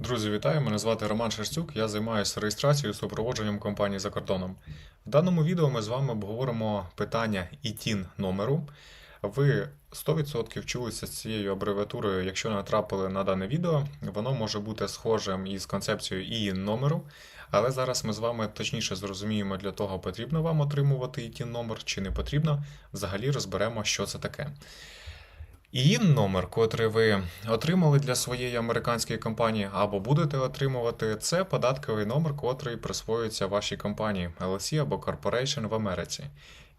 Друзі, вітаю! Мене звати Роман Шерстюк. Я займаюся реєстрацією і супроводженням компаній за кордоном. В даному відео ми з вами обговоримо питання ITIN номеру. Ви 100% вчулися з цією абревіатурою, якщо натрапили на дане відео. Воно може бути схожим із концепцією IIN номеру. Але зараз ми з вами точніше зрозуміємо, для того потрібно вам отримувати ITIN номер чи не потрібно. Взагалі розберемо, що це таке. ІІН номер, котрий ви отримали для своєї американської компанії або будете отримувати, це податковий номер, котрий присвоюється вашій компанії LLC або Corporation в Америці.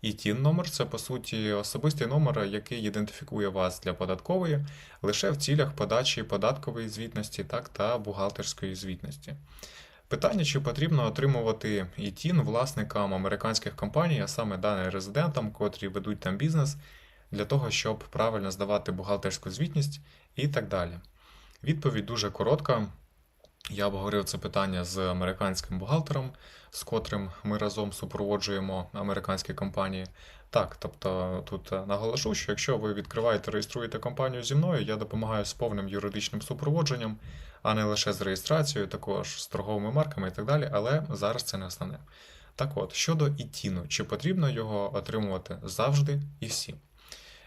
І тін номер це по суті особистий номер, який ідентифікує вас для податкової лише в цілях подачі податкової звітності, так та бухгалтерської звітності. Питання, чи потрібно отримувати ІТІН власникам американських компаній, а саме даним резидентам, котрі ведуть там бізнес, для того, щоб правильно здавати бухгалтерську звітність і так далі. Відповідь дуже коротка. Я обговорив це питання з американським бухгалтером, з котрим ми разом супроводжуємо американські компанії. Так, тобто тут наголошу, що якщо ви відкриваєте, реєструєте компанію зі мною, я допомагаю з повним юридичним супроводженням, а не лише з реєстрацією, також з торговими марками і так далі, але зараз це не основне. Так от, щодо ІТІНу, чи потрібно його отримувати завжди і всім?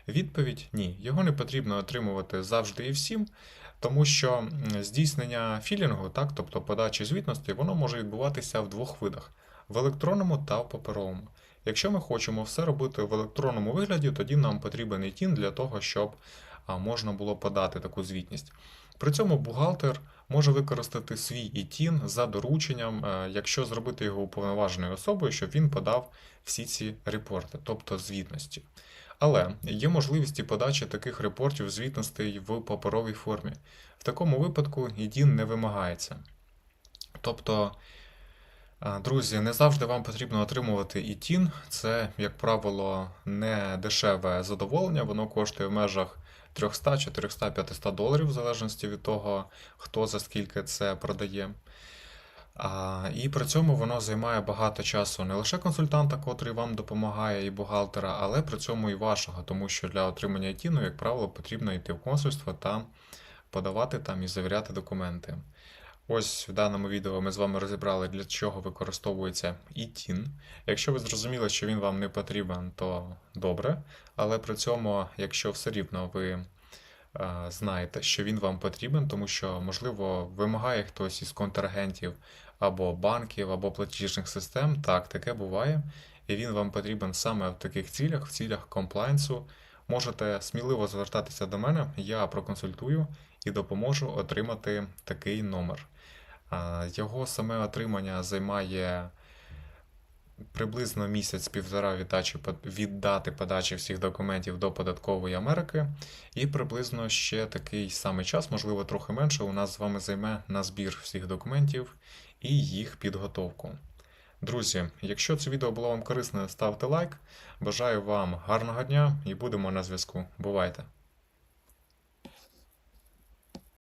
Відповідь ні, його не потрібно отримувати завжди і всім, тому що здійснення філінгу, так, тобто подачі звітності, воно може відбуватися в двох видах: в електронному та в паперовому. Якщо ми хочемо все робити в електронному вигляді, тоді нам потрібен ІТІН для того, щоб можна було подати таку звітність. При цьому бухгалтер може використати свій ІТІН за дорученням, е, якщо зробити його уповноваженою особою, щоб він подав всі ці репорти, тобто звітності. Але є можливість подачі таких репортів звітностей в паперовій формі. В такому випадку ІДІН не вимагається. Тобто, друзі, не завжди вам потрібно отримувати ІТІН. Це, як правило, не дешеве задоволення, воно коштує в межах 300, 400, 500 доларів, в залежності від того, хто за скільки це продає. І при цьому воно займає багато часу не лише консультанта, котрий вам допомагає, і бухгалтера, але при цьому і вашого, тому що для отримання ІТІНу, як правило, потрібно йти в консульство та подавати там і завіряти документи. Ось в даному відео ми з вами розібрали, для чого використовується ІТІН. Якщо ви зрозуміли, що він вам не потрібен, то добре. Але при цьому, якщо все рівно ви знаєте, що він вам потрібен, тому що, можливо, вимагає хтось із контрагентів або банків, або платіжних систем, так, таке буває, і він вам потрібен саме в таких цілях, в цілях комплайнсу. Можете сміливо звертатися до мене, я проконсультую і допоможу отримати такий номер. Його саме отримання займає приблизно місяць-півтора від дачі- від дати подачі всіх документів до податкової Америки, і приблизно ще такий самий час, можливо, трохи менше, у нас з вами займе на збір всіх документів і їх підготовку. Друзі, якщо це відео було вам корисне, ставте лайк. Бажаю вам гарного дня і будемо на зв'язку. Бувайте!